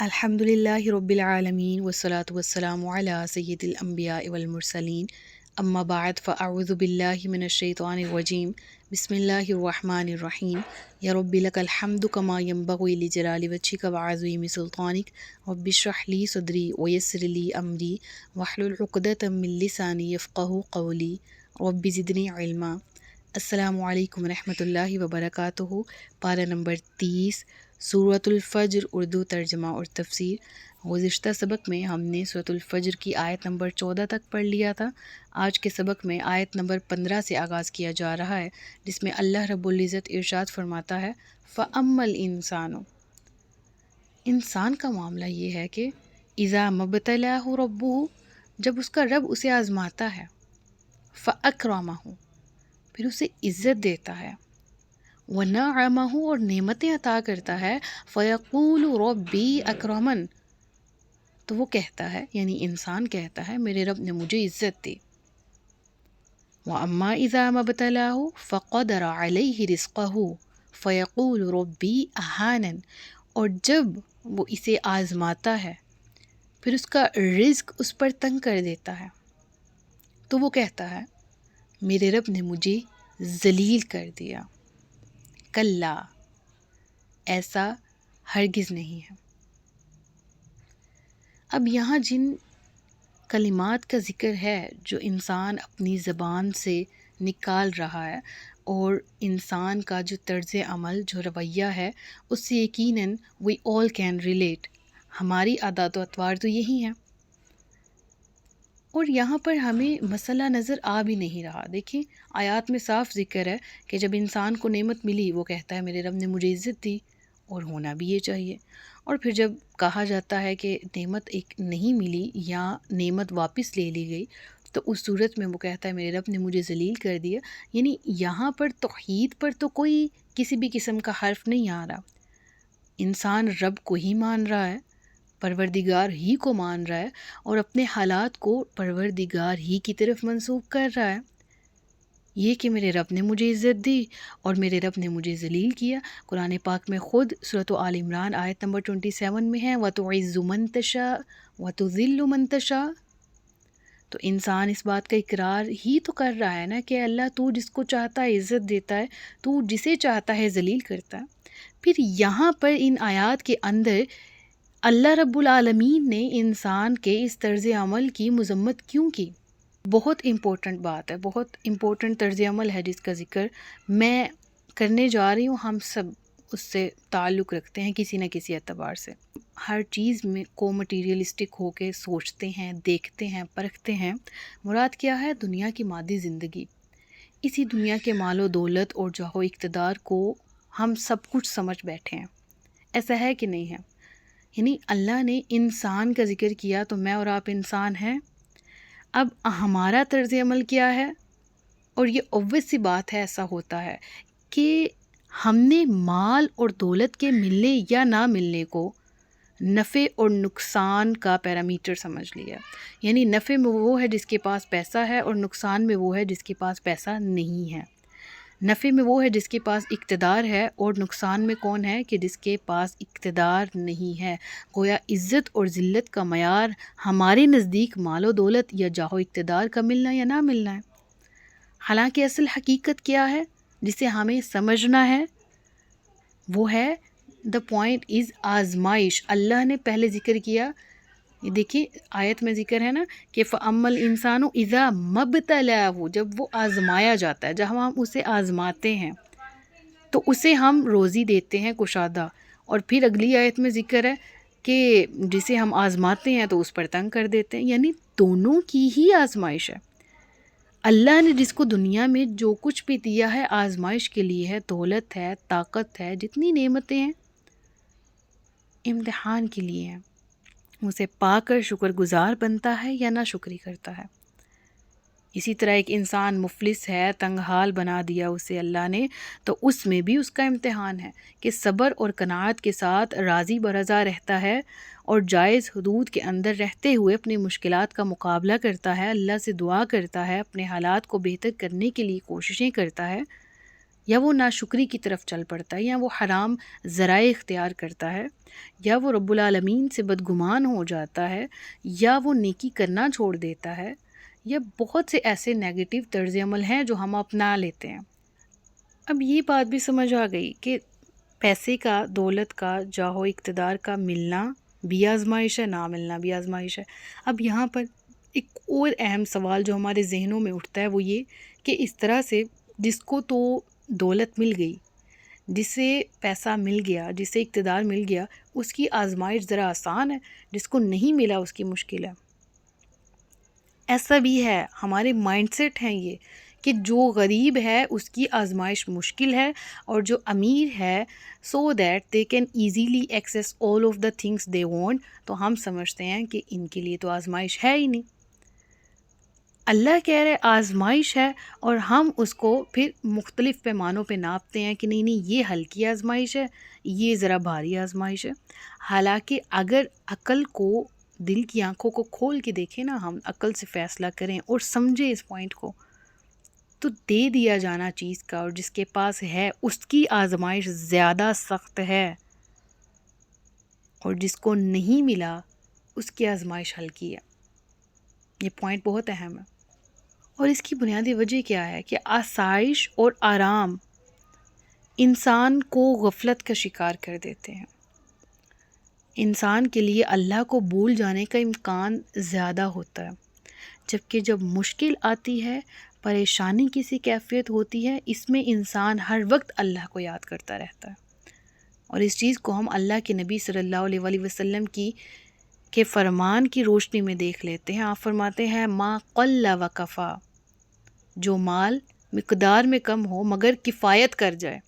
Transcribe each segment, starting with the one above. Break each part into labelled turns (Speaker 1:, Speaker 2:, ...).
Speaker 1: الحمد لله رب العالمين والصلاة والسلام على سيد الأنبياء والمرسلين أما بعد فأعوذ بالله من الشيطان الرجيم بسم الله الرحمن الرحيم يا رب لك الحمد كما ينبغي لجلال وجهك وعظيم سلطانك رب اشرح لي صدري ويسر لي أمري واحلل عقدة من لساني يفقه قولي رب زدني علما السلام عليكم ورحمة الله وبركاته بارة نمبر 30 صورت الفجر، اردو ترجمہ اور تفسیر۔ گزشتہ سبق میں ہم نے صورت الفجر کی آیت نمبر چودہ تک پڑھ لیا تھا۔ آج کے سبق میں آیت نمبر پندرہ سے آغاز کیا جا رہا ہے، جس میں اللہ رب العزت ارشاد فرماتا ہے فعمل انسان انسان کا معاملہ یہ ہے کہ ایزا مبتلا ہو ربو ہو جب اس کا رب اسے آزماتا ہے فعکرامہ ہو پھر اسے عزت دیتا ہے۔ وہ نہ ہوں اور نعمتیں عطا کرتا ہے فیقول ربی اکرمن تو وہ کہتا ہے یعنی انسان کہتا ہے، میرے رب نے مجھے عزت دی۔ وہ اماں اضام بتلا ہو فقد علیہ رزق ہو فیقول ربی احانن اور جب وہ اسے آزماتا ہے، پھر اس کا رزق اس پر تنگ کر دیتا ہے۔ تو وہ کہتا ہے، میرے رب نے مجھے ذلیل کر دیا۔ کلا، ایسا ہرگز نہیں ہے۔ اب یہاں جن کلمات کا ذکر ہے جو انسان اپنی زبان سے نکال رہا ہے اور انسان کا جو طرز عمل، جو رویہ ہے، اس سے یقیناً وی آل کین ریلیٹ ہماری عادات و اطوار تو یہی ہیں۔ اور یہاں پر ہمیں مسئلہ نظر آ بھی نہیں رہا۔ دیکھیں، آیات میں صاف ذکر ہے کہ جب انسان کو نعمت ملی، وہ کہتا ہے، میرے رب نے مجھے عزت دی اور ہونا بھی یہ چاہیے۔ اور پھر جب کہا جاتا ہے کہ نعمت ایک نہیں ملی یا نعمت واپس لے لی گئی، تو اس صورت میں وہ کہتا ہے، میرے رب نے مجھے ذلیل کر دیا۔ یعنی یہاں پر توحید پر تو کوئی کسی بھی قسم کا حرف نہیں آ رہا۔ انسان رب کو ہی مان رہا ہے۔ پروردگار ہی کو مان رہا ہے اور اپنے حالات کو پروردگار ہی کی طرف منسوخ کر رہا ہے۔ یہ کہ میرے رب نے مجھے عزت دی اور میرے رب نے مجھے ذلیل کیا۔ قرآن پاک میں خود صورت و عال عمران آیت نمبر 27 میں ہے و تو عز منتشا و تو ذیل منتشا تو انسان اس بات کا اقرار ہی تو کر رہا ہے نا کہ اللہ تو جس کو چاہتا ہے عزت دیتا ہے، تو جسے چاہتا ہے ذلیل کرتا ہے۔ پھر یہاں پر ان آیات کے اندر اللہ رب العالمین نے انسان کے اس طرز عمل کی مذمت کیوں کی؟ بہت امپورٹنٹ بات ہے، بہت امپورٹنٹ طرز عمل ہے جس کا ذکر میں کرنے جا رہی ہوں۔ ہم سب اس سے تعلق رکھتے ہیں کسی نہ کسی اعتبار سے۔ ہر چیز میں کو مٹیریلسٹک ہو کے سوچتے ہیں، دیکھتے ہیں، پرکھتے ہیں۔ مراد کیا ہے؟ دنیا کی مادی زندگی۔ اسی دنیا کے مال و دولت اور جہو اقتدار کو ہم سب کچھ سمجھ بیٹھے ہیں۔ ایسا ہے کہ نہیں ہے؟ یعنی اللہ نے انسان کا ذکر کیا تو میں اور آپ انسان ہیں۔ اب ہمارا طرز عمل کیا ہے؟ اور یہ اوویس سی بات ہے، ایسا ہوتا ہے کہ ہم نے مال اور دولت کے ملنے یا نہ ملنے کو نفع اور نقصان کا پیرامیٹر سمجھ لیا۔ یعنی نفع میں وہ ہے جس کے پاس پیسہ ہے اور نقصان میں وہ ہے جس کے پاس پیسہ نہیں ہے۔ نفع میں وہ ہے جس کے پاس اقتدار ہے اور نقصان میں کون ہے کہ جس کے پاس اقتدار نہیں ہے۔ گویا عزت اور ذلت کا معیار ہمارے نزدیک مال و دولت یا جاہو اقتدار کا ملنا یا نہ ملنا ہے۔ حالانکہ اصل حقیقت کیا ہے؟ جسے ہمیں سمجھنا ہے، وہ ہے دا پوائنٹ از آزمائش۔ اللہ نے پہلے ذکر کیا یہ دیکھیے، آیت میں ذکر ہے نا کہ فعمل انسان و ایزا مب ہو جب وہ آزمایا جاتا ہے، جب ہم اسے آزماتے ہیں، تو اسے ہم روزی دیتے ہیں کشادہ۔ اور پھر اگلی آیت میں ذکر ہے کہ جسے ہم آزماتے ہیں تو اس پر تنگ کر دیتے ہیں یعنی دونوں کی ہی آزمائش ہے۔ اللہ نے جس کو دنیا میں جو کچھ بھی دیا ہے، آزمائش کے لیے ہے، دولت ہے، طاقت ہے، جتنی نعمتیں ہیں، امتحان کے لیے ہیں۔ اسے پا کر شکر گزار بنتا ہے یا نہ شکری کرتا ہے۔ اسی طرح ایک انسان مفلس ہے، تنگ حال بنا دیا اسے اللہ نے، تو اس میں بھی اس کا امتحان ہے کہ صبر اور کناعت کے ساتھ راضی برضا رہتا ہے اور جائز حدود کے اندر رہتے ہوئے اپنی مشکلات کا مقابلہ کرتا ہے، اللہ سے دعا کرتا ہے، اپنے حالات کو بہتر کرنے کے لیے کوششیں کرتا ہے۔ یا وہ ناشکری کی طرف چل پڑتا ہے یا وہ حرام ذرائع اختیار کرتا ہے، یا وہ رب العالمین سے بدگمان ہو جاتا ہے، یا وہ نیکی کرنا چھوڑ دیتا ہے، یا بہت سے ایسے نگیٹو طرز عمل ہیں جو ہم اپنا لیتے ہیں۔ اب یہ بات بھی سمجھ آ گئی کہ پیسے کا، دولت کا، جاہو اقتدار کا ملنا بھی آزمائش ہے، نہ ملنا بھی آزمائش ہے۔ اب یہاں پر ایک اور اہم سوال جو ہمارے ذہنوں میں اٹھتا ہے وہ یہ کہ اس طرح سے جس کو تو دولت مل گئی۔ جسے پیسہ مل گیا جسے اقتدار مل گیا، اس کی آزمائش ذرا آسان ہے، جس کو نہیں ملا اس کی مشکل ہے۔ ایسا بھی ہے، ہمارے مائنڈ سیٹ ہیں یہ کہ جو غریب ہے، اس کی آزمائش مشکل ہے اور جو امیر ہے so that they can easily access all of the things they want تو ہم سمجھتے ہیں کہ ان کے لیے تو آزمائش ہے ہی نہیں۔ اللہ کہہ رہے آزمائش ہے اور ہم اس کو پھر مختلف پیمانوں پہ ناپتے ہیں کہ نہیں نہیں، یہ ہلکی آزمائش ہے، یہ ذرا بھاری آزمائش ہے۔ حالانکہ اگر عقل کو، دل کی آنکھوں کو کھول کے دیکھیں نا ہم، عقل سے فیصلہ کریں اور سمجھیں اس پوائنٹ کو، تو دے دیا جانا چیز کا اور جس کے پاس ہے، اس کی آزمائش زیادہ سخت ہے۔ اور جس کو نہیں ملا، اس کی آزمائش ہلکی ہے۔ یہ پوائنٹ بہت اہم ہے۔ اور اس کی بنیادی وجہ کیا ہے کہ آسائش اور آرام انسان کو غفلت کا شکار کر دیتے ہیں۔ انسان کے لیے اللہ کو بھول جانے کا امکان زیادہ ہوتا ہے، جبکہ جب مشکل آتی ہے، پریشانی کی سی کیفیت ہوتی ہے، اس میں انسان ہر وقت اللہ کو یاد کرتا رہتا ہے۔ اور اس چیز کو ہم اللہ کے نبی صلی اللہ علیہ وآلہ وسلم کی، کے فرمان کی روشنی میں دیکھ لیتے ہیں۔ آپ فرماتے ہیں، ما قل و کفا جو مال مقدار میں کم ہو مگر کفایت کر جائے۔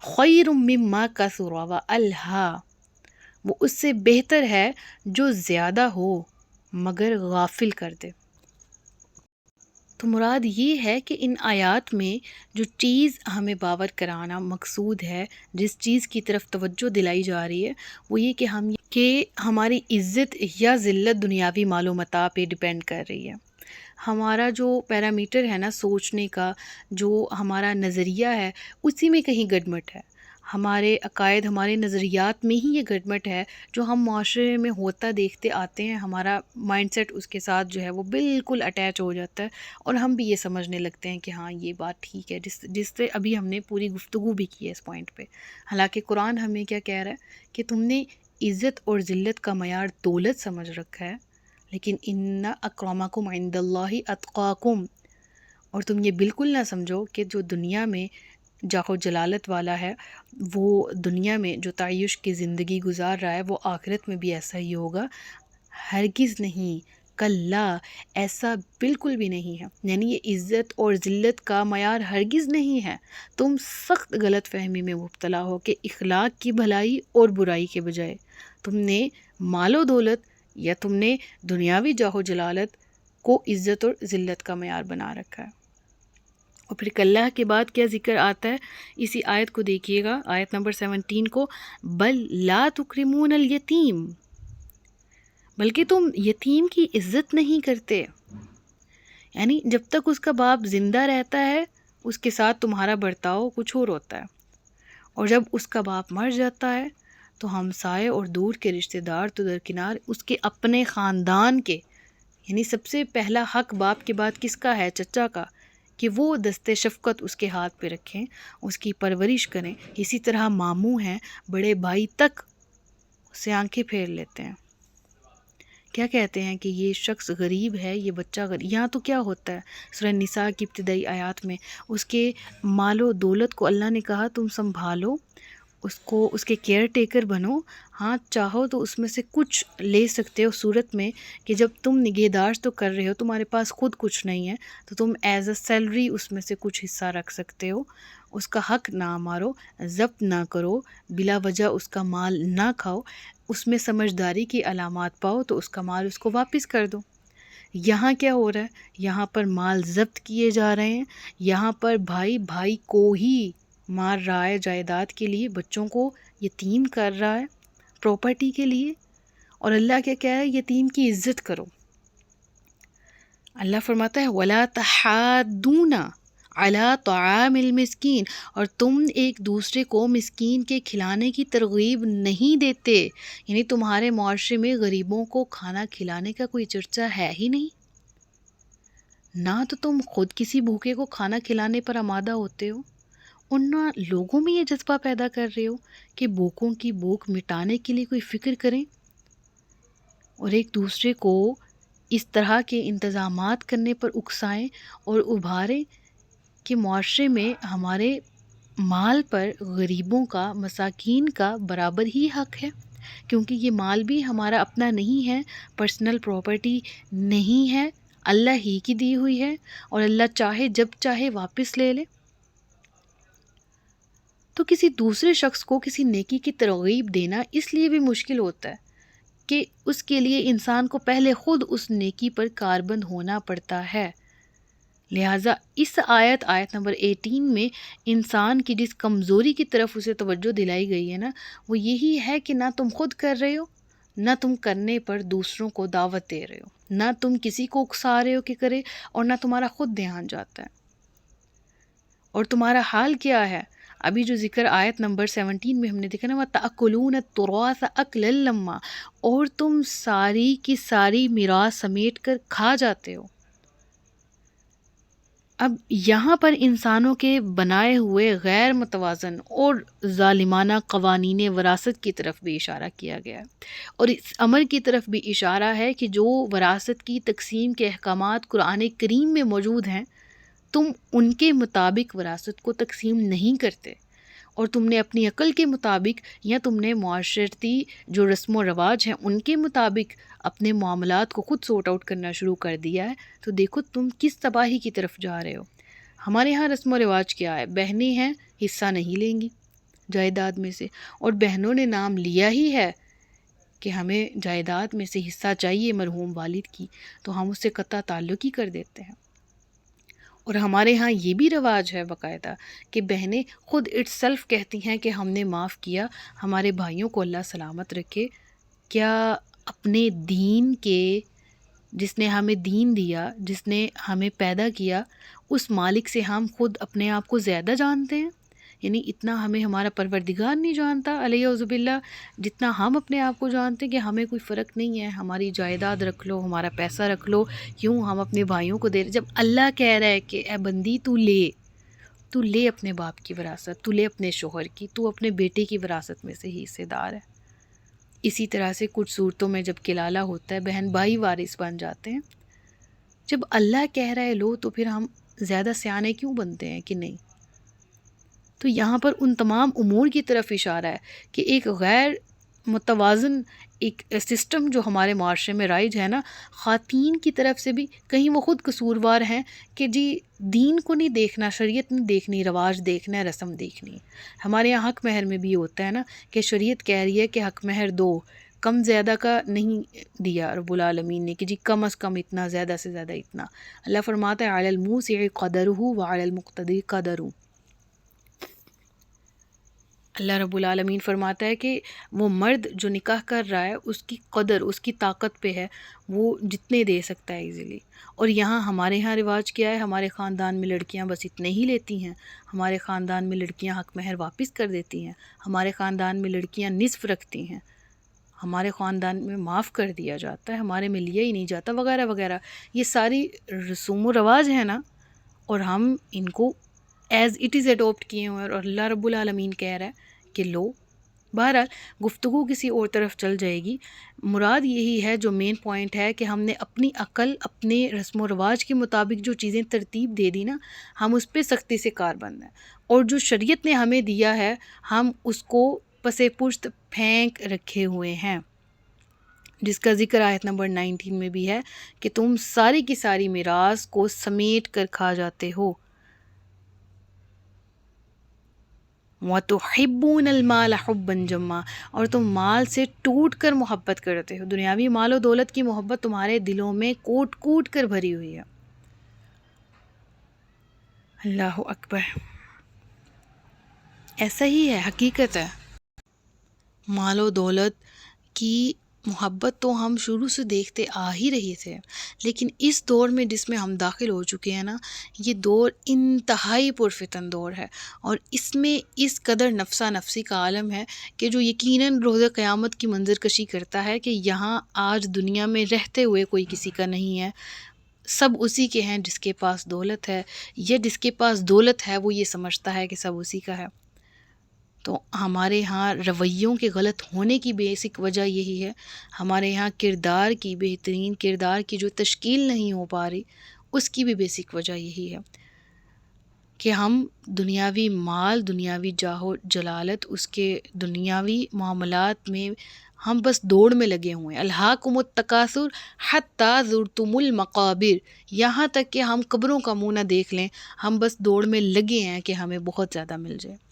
Speaker 1: خیر مما کا سروا اللہ وہ اس سے بہتر ہے جو زیادہ ہو مگر غافل کر دے۔ تو مراد یہ ہے کہ ان آیات میں جو چیز ہمیں باور کرانا مقصود ہے، جس چیز کی طرف توجہ دلائی جا رہی ہے، وہ یہ کہ ہم کہ ہماری عزت یا ذلت دنیاوی معلومات پہ ڈپینڈ کر رہی ہے۔ ہمارا جو پیرامیٹر ہے نا سوچنے کا، جو ہمارا نظریہ ہے، اسی میں کہیں گڈمٹ ہے۔ ہمارے عقائد، ہمارے نظریات میں ہی یہ گڈمٹ ہے۔ جو ہم معاشرے میں ہوتا دیکھتے آتے ہیں، ہمارا مائنڈ سیٹ اس کے ساتھ جو ہے وہ بالکل اٹیچ ہو جاتا ہے۔ اور ہم بھی یہ سمجھنے لگتے ہیں کہ ہاں یہ بات ٹھیک ہے۔ جس جس سے ابھی ہم نے پوری گفتگو بھی کی ہے اس پوائنٹ پہ۔ حالانکہ قرآن ہمیں کیا کہہ رہا ہے کہ تم نے عزت اور ذلت کا معیار دولت سمجھ رکھا ہے۔ لیکن ان اکرامکم عند اللہ اتقاکم اور تم یہ بالکل نہ سمجھو کہ جو دنیا میں جاہو جلالت والا ہے، وہ دنیا میں جو تعیش کی زندگی گزار رہا ہے، وہ آخرت میں بھی ایسا ہی ہوگا۔ ہرگز نہیں کل ایسا بالکل بھی نہیں ہے۔ یعنی یہ عزت اور ذلت کا معیار ہرگز نہیں ہے۔ تم سخت غلط فہمی میں مبتلا ہو کہ اخلاق کی بھلائی اور برائی کے بجائے تم نے مال و دولت یا تم نے دنیاوی جاہو جلالت کو عزت اور ذلت کا معیار بنا رکھا ہے۔ اور پھر کلّہ کے بعد کیا ذکر آتا ہے؟ اسی آیت کو دیکھیے گا۔ آیت نمبر سیونٹین کو، بل لا تکرمون الیتیم، بلکہ تم یتیم کی عزت نہیں کرتے۔ یعنی جب تک اس کا باپ زندہ رہتا ہے، اس کے ساتھ تمہارا برتاؤ کچھ اور ہوتا ہے۔ اور جب اس کا باپ مر جاتا ہے تو ہم سائے اور دور کے رشتہ دار تو درکنار اس کے اپنے خاندان کے۔ یعنی سب سے پہلا حق باپ کے بعد کس کا ہے؟ چچا کا۔ کہ وہ دست شفقت اس کے ہاتھ پہ رکھیں، اس کی پرورش کریں۔ اسی طرح ماموں ہیں، بڑے بھائی تک اسے آنکھیں پھیر لیتے ہیں۔ کیا کہتے ہیں کہ یہ شخص غریب ہے، یہ بچہ غریب۔ یہاں تو کیا ہوتا ہے؟ سورہ نساء کی ابتدائی آیات میں اس کے مال و دولت کو اللہ نے کہا، تم سنبھالو۔ اس کو، اس کے کیئر ٹیکر بنو۔ ہاں چاہو تو اس میں سے کچھ لے سکتے ہو صورت میں کہ جب تم نگہداشت تو کر رہے ہو، تمہارے پاس خود کچھ نہیں ہے، تو تم ایز اے سیلری اس میں سے کچھ حصہ رکھ سکتے ہو۔ اس کا حق نہ مارو، ضبط نہ کرو، بلا وجہ اس کا مال نہ کھاؤ۔ اس میں سمجھداری کی علامات پاؤ تو اس کا مال اس کو واپس کر دو۔ یہاں کیا ہو رہا ہے؟ یہاں پر مال ضبط کیے جا رہے ہیں، یہاں پر بھائی بھائی کو ہی مار رہا ہے جائیداد کے لیے، بچوں کو یتیم کر رہا ہے پراپرٹی کے لیے۔ اور اللہ کیا کہہ ہے؟ یتیم کی عزت کرو۔ اللہ فرماتا ہے، ولا تحادون علا طعام المسکین اور تم ایک دوسرے کو مسکین کے کھلانے کی ترغیب نہیں دیتے۔ یعنی تمہارے معاشرے میں غریبوں کو کھانا کھلانے کا کوئی چرچا ہے ہی نہیں۔ نہ تو تم خود کسی بھوکے کو کھانا کھلانے پر آمادہ ہوتے ہو۔ ان لوگوں میں یہ جذبہ پیدا کر رہے ہو کہ بھوکوں کی بھوک مٹانے کے لیے کوئی فکر کریں؟ اور ایک دوسرے کو اس طرح کے انتظامات کرنے پر اکسائیں اور ابھاریں کہ معاشرے میں ہمارے مال پر غریبوں کا، مساکین کا برابر ہی حق ہے۔ کیونکہ یہ مال بھی ہمارا اپنا نہیں ہے پرسنل پراپرٹی نہیں ہے، اللہ ہی کی دی ہوئی ہے۔ اور اللہ چاہے، جب چاہے، واپس لے لے۔ کسی دوسرے شخص کو کسی نیکی کی ترغیب دینا اس لیے بھی مشکل ہوتا ہے کہ اس کے لیے انسان کو پہلے خود اس نیکی پر کاربند ہونا پڑتا ہے۔ لہٰذا اس آیت آیت نمبر ایٹین میں انسان کی جس کمزوری کی طرف اسے توجہ دلائی گئی ہے نا، وہ یہی ہے کہ نہ تم خود کر رہے ہو، نہ تم کرنے پر دوسروں کو دعوت دے رہے ہو۔ نہ تم کسی کو اکسا رہے ہو کہ کرے اور نہ تمہارا خود دھیان جاتا ہے۔ اور تمہارا حال کیا ہے؟ ابھی جو ذکر آیت نمبر سیونٹین میں ہم نے دیکھا نا وہ تقلون تراث اکل لما، اور تم ساری کی ساری میراث سمیٹ کر کھا جاتے ہو۔ اب یہاں پر انسانوں کے بنائے ہوئے غیر متوازن اور ظالمانہ قوانین وراثت کی طرف بھی اشارہ کیا گیا۔ ہے اور اس عمر کی طرف بھی اشارہ ہے کہ جو وراثت کی تقسیم کے احکامات قرآن کریم میں موجود ہیں تم ان کے مطابق وراثت کو تقسیم نہیں کرتے اور تم نے اپنی عقل کے مطابق یا تم نے معاشرتی جو رسم و رواج ہیں ان کے مطابق اپنے معاملات کو خود سورٹ آؤٹ کرنا شروع کر دیا ہے، تو دیکھو تم کس تباہی کی طرف جا رہے ہو۔ ہمارے یہاں رسم و رواج کیا ہے؟ بہنیں ہیں، حصہ نہیں لیں گی جائیداد میں سے۔ اور بہنوں نے نام لیا ہی ہے کہ ہمیں جائیداد میں سے حصہ چاہیے مرحوم والد کی، تو ہم اس سے قطع تعلق ہی کر دیتے ہیں۔ اور ہمارے ہاں یہ بھی رواج ہے باقاعدہ کہ بہنیں خود اٹ سیلف کہتی ہیں کہ ہم نے معاف کیا، ہمارے بھائیوں کو اللہ سلامت رکھے۔ کیا اپنے دین کے، جس نے ہمیں دین دیا، جس نے ہمیں پیدا کیا، اس مالک سے ہم خود اپنے آپ کو زیادہ جانتے ہیں؟ یعنی اتنا ہمیں ہمارا پروردگار نہیں جانتا، علیہ عزب اللہ جتنا ہم اپنے آپ کو جانتے ہیں کہ ہمیں کوئی فرق نہیں ہے، ہماری جائیداد رکھ لو، ہمارا پیسہ رکھ لو، کیوں ہم اپنے بھائیوں کو دے رہے جب اللہ کہہ رہا ہے کہ اے بندی، تو لے تو لے اپنے باپ کی وراثت، تو لے اپنے شوہر کی، تو اپنے بیٹے کی وراثت میں سے ہی حصے دار ہے۔ اسی طرح سے کچھ صورتوں میں جب کلالہ ہوتا ہے، بہن بھائی وارث بن جاتے ہیں۔ جب اللہ کہہ رہا ہے لو، تو پھر ہم زیادہ سیانے کیوں بنتے ہیں کہ نہیں؟ تو یہاں پر ان تمام امور کی طرف اشارہ ہے کہ ایک غیر متوازن ایک سسٹم جو ہمارے معاشرے میں رائج ہے نا، خواتین کی طرف سے بھی کہیں وہ خود قصوروار ہیں کہ جی دین کو نہیں دیکھنا، شریعت نہیں دیکھنی، رواج دیکھنا ہے، رسم دیکھنی ہمارے یہاں حق مہر میں بھی ہوتا ہے نا کہ شریعت کہہ رہی ہے کہ حق مہر دو، کم زیادہ کا نہیں دیا رب العالمین نے کہ جی کم از کم اتنا، زیادہ سے زیادہ اتنا۔ اللہ فرماتا ہے علی الموس سے قدر ہوں و علی المقتدی قدر ہوں اللہ رب العالمین فرماتا ہے کہ وہ مرد جو نکاح کر رہا ہے، اس کی قدر، اس کی طاقت پہ ہے، وہ جتنے دے سکتا ہے ایزیلی اور یہاں ہمارے یہاں رواج کیا ہے، ہمارے خاندان میں لڑکیاں بس اتنے ہی لیتی ہیں۔ ہمارے خاندان میں لڑکیاں حق مہر واپس کر دیتی ہیں۔ ہمارے خاندان میں لڑکیاں نصف رکھتی ہیں۔ ہمارے خاندان میں معاف کر دیا جاتا ہے، ہمارے میں لیا ہی نہیں جاتا، وغیرہ وغیرہ۔ یہ ساری رسوم و رواج ہیں نا، اور ہم ان کو ایز اٹ از اڈاپٹ کیے ہوئے اور اللہ رب العالمین کہہ رہا ہے کہ لو۔ بہرحال گفتگو کسی اور طرف چل جائے گی۔ مراد یہی ہے جو مین پوائنٹ ہے کہ ہم نے اپنی عقل، اپنے رسم و رواج کے مطابق جو چیزیں ترتیب دے دی نا، ہم اس پہ سختی سے کار بند ہیں۔ اور جو شریعت نے ہمیں دیا ہے، ہم اس کو پس پشت پھینک رکھے ہوئے ہیں۔ جس کا ذکر آیت نمبر نائنٹین میں بھی ہے کہ تم ساری کی ساری میراث کو سمیٹ کر کھا جاتے ہو۔ وَتُحِبُّونَ الْمَالَ حُبًّا جَمَّا۔ اور تم مال سے ٹوٹ کر محبت کرتے ہو۔ دنیاوی مال و دولت کی محبت تمہارے دلوں میں کوٹ کوٹ کر بھری ہوئی ہے۔ اللہ اکبر۔ ایسا ہی ہے، حقیقت ہے۔ مال و دولت کی محبت تو ہم شروع سے دیکھتے آ ہی رہے تھے۔ لیکن اس دور میں جس میں ہم داخل ہو چکے ہیں نا، یہ دور انتہائی پرفتن دور ہے۔ اور اس میں اس قدر نفسا نفسی کا عالم ہے کہ جو یقیناً روز قیامت کی منظر کشی کرتا ہے کہ یہاں آج دنیا میں رہتے ہوئے کوئی کسی کا نہیں ہے۔ سب اسی کے ہیں جس کے پاس دولت ہے، یا جس کے پاس دولت ہے وہ یہ سمجھتا ہے کہ سب اسی کا ہے۔ تو ہمارے یہاں رویوں کے غلط ہونے کی بیسک وجہ یہی ہے۔ ہمارے یہاں کردار کی بہترین کردار کی جو تشکیل نہیں ہو پا رہی، اس کی بھی بیسک وجہ یہی ہے کہ ہم دنیاوی مال، دنیاوی جاہو جلالت، اس کے دنیاوی معاملات میں ہم بس دوڑ میں لگے ہوئے ہیں۔ الحاکم التکاثر حتیٰ زرتم المقابر۔ یہاں تک کہ ہم قبروں کا منہ نہ دیکھ لیں، ہم بس دوڑ میں لگے ہیں کہ ہمیں بہت زیادہ مل جائے۔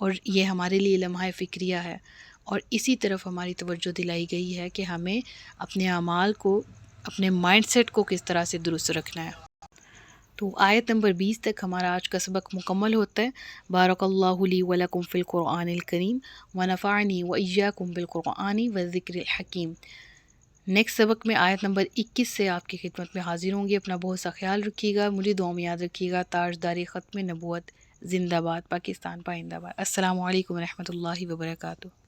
Speaker 1: اور یہ ہمارے لیے لمحہ فکریہ ہے اور اسی طرف ہماری توجہ دلائی گئی ہے کہ ہمیں اپنے اعمال کو، اپنے مائنڈ سیٹ کو کس طرح سے درست رکھنا ہے۔ تو آیت نمبر بیس تک ہمارا آج کا سبق مکمل ہوتا ہے۔ بارک اللہ لی ولکم فی القرآن الکریم و نفعنی و ایاکم بالقرآن و ذکر الحکیم۔ نیکسٹ سبق میں آیت نمبر اکیس سے آپ کی خدمت میں حاضر ہوں گی اپنا بہت سا خیال رکھیے گا، مجھے دعا میں یاد رکھیے گا۔ تاجداری ختم نبوت۔ زندہ باد پاکستان پائندہ باد السلام علیکم ورحمۃ اللہ وبرکاتہ